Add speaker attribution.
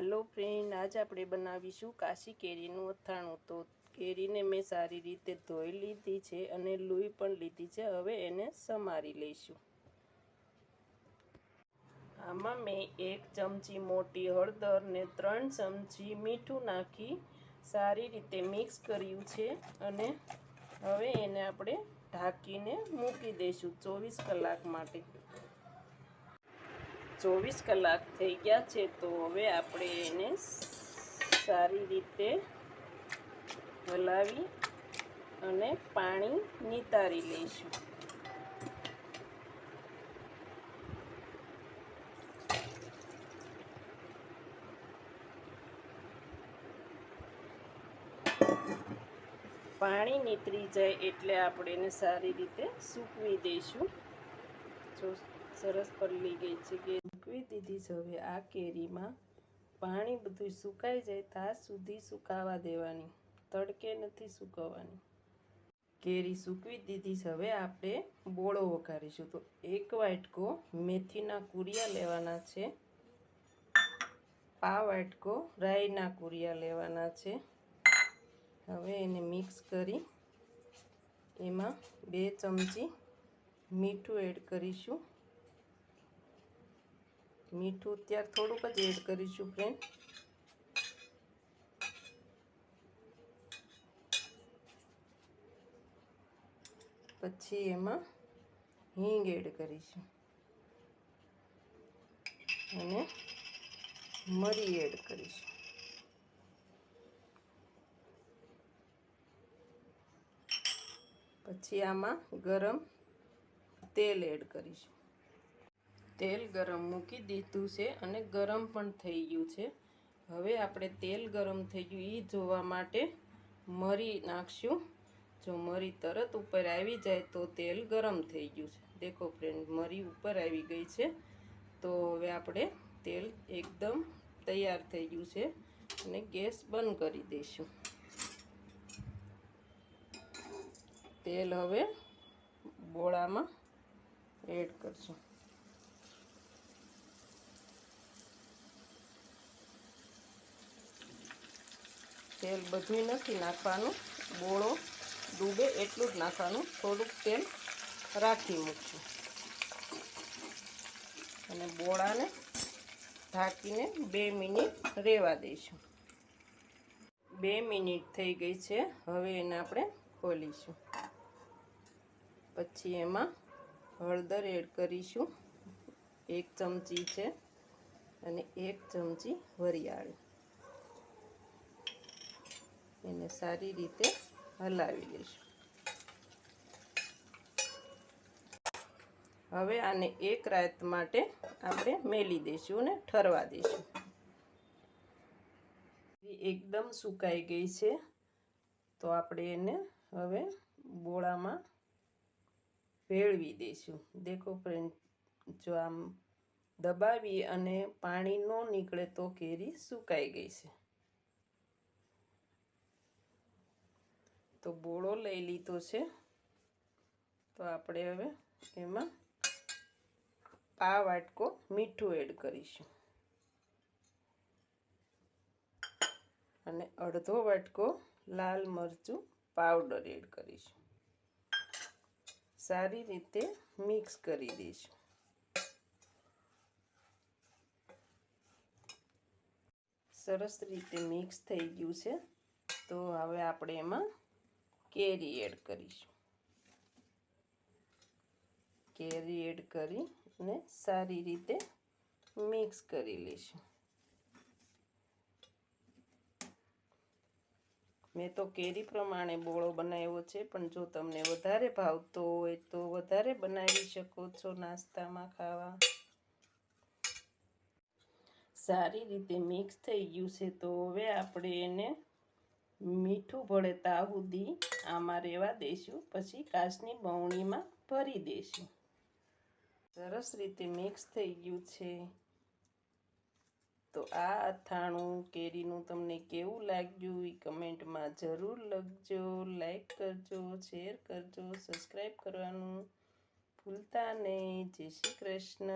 Speaker 1: હાલો friend, આજ આપણે બનાવીશું કાશી કેરીનું અથાણું. તો કેરીને મેં સારી રીતે ધોઈ લીધી છે અને લોહી પણ લીધી છે. હવે એને સમારી લઈશું. આમાં મેં એક ચમચી મોટી હળદર ને ત્રણ ચમચી મીઠું નાખી સારી રીતે મિક્સ કર્યું છે અને હવે એને આપણે ઢાંકીને મૂકી દઈશું ચોવીસ કલાક માટે. ચોવીસ કલાક થઈ ગયા છે, તો હવે આપણે એને સારી રીતે હલાવી અને પાણી નિતારી લઈશું. પાણી નીતરી જાય એટલે આપણે એને સારી રીતે સૂકવી દઈશું. જો સરસ પલળી ગઈ છે કે સૂકવી દીધી છે. હવે આ કેરીમાં પાણી બધું સુકાઈ જાય ત્યાં સુધી સુકાવા દેવાની. તડકે નથી સુકવવાની. કેરી સૂકવી દીધી છે. હવે આપણે બોળો વઘારીશું. તો એક વાટકો મેથીના કુરિયા લેવાના છે. પા વાટકો રાઈના કુરિયા લેવાના છે. હવે એને મિક્સ કરી એમાં બે ચમચી મીઠું એડ કરીશું. મીઠું અત્યારે થોડુંક જ એડ કરીશું ફ્રેન્ડ પછી એમાં હિંગ એડ કરીશું. અને મરી એડ કરીશું. પછી આમાં ગરમ તેલ એડ કરીશું. તેલ ગરમ મૂકી દીધું છે અને ગરમ પણ થઈ ગયું છે. હવે આપણે તેલ ગરમ થઈ ગયું એ જોવા માટે મરી નાખશું. જો મરી તરત ઉપર આવી જાય તો તેલ ગરમ થઈ ગયું છે. દેખો ફ્રેન્ડ મરી ઉપર આવી ગઈ છે. તો હવે આપણે તેલ એકદમ તૈયાર થઈ ગયું છે અને ગેસ બંધ કરી દઈશું. તેલ હવે બોળામાં એડ કરશું. તેલ બધું નથી નાખવાનું. બોળો, ડૂબે એટલું જ નાખવાનું. થોડુંક તેલ રાખી મૂકશું. અને બોળાને ઢાંકીને બે મિનિટ રહેવા દઈશું. બે મિનિટ થઈ ગઈ છે. હવે એને આપણે ખોલીશું. પછી એમાં હળદર એડ કરીશું. એક ચમચી છે અને એક ચમચી વરિયાળી. એને સારી રીતે હલાવી લઈશું. હવે આને એક રાત માટે આપણે મેલી દઈશું અને ઠરવા દઈશું. એકદમ સુકાઈ ગઈ છે, તો આપણે એને હવે બોળામાં ભેળવી દઈશું. દેખો ફ્રેન્ડ જો આમ દબાવી અને પાણી ન નીકળે તો કેરી સુકાઈ ગઈ છે. તો બોળો લઈ લીધો છે. તો આપણે હવે એમાં આ વાટકો મીઠું એડ કરીશું. અને અડધો વાટકો લાલ મરચું પાવડર એડ કરીશું. સારી રીતે મિક્સ કરી દઈશું. સરસ રીતે મિક્સ થઈ ગયું છે. તો હવે આપણે એમાં કેરી એડ કરીશું. કેરી એડ કરી અને સારી રીતે મિક્સ કરી લઈશું. મેં તો કેરી પ્રમાણે બોળો બનાવ્યો છે, પણ જો તમને વધારે ભાવતો હોય તો વધારે બનાવી શકો છો નાસ્તામાં ખાવા. સારી રીતે મિક્સ થઈ ગયું છે, તો હવે આપણે એને મીઠું પડે ત્યાં સુધી આમાં રહેવા દઈશું પછી કાચની બવણીમાં ભરી દઈશું સરસ રીતે મિક્સ થઈ ગયું છે. તો આ અથાણું કેરીનું તમને કેવું લાગ્યું એ કમેન્ટમાં જરૂર લખજો લાઈક કરજો શેર કરજો સબસ્ક્રાઈબ કરવાનું ભૂલતા નહીં. જય શ્રી કૃષ્ણ.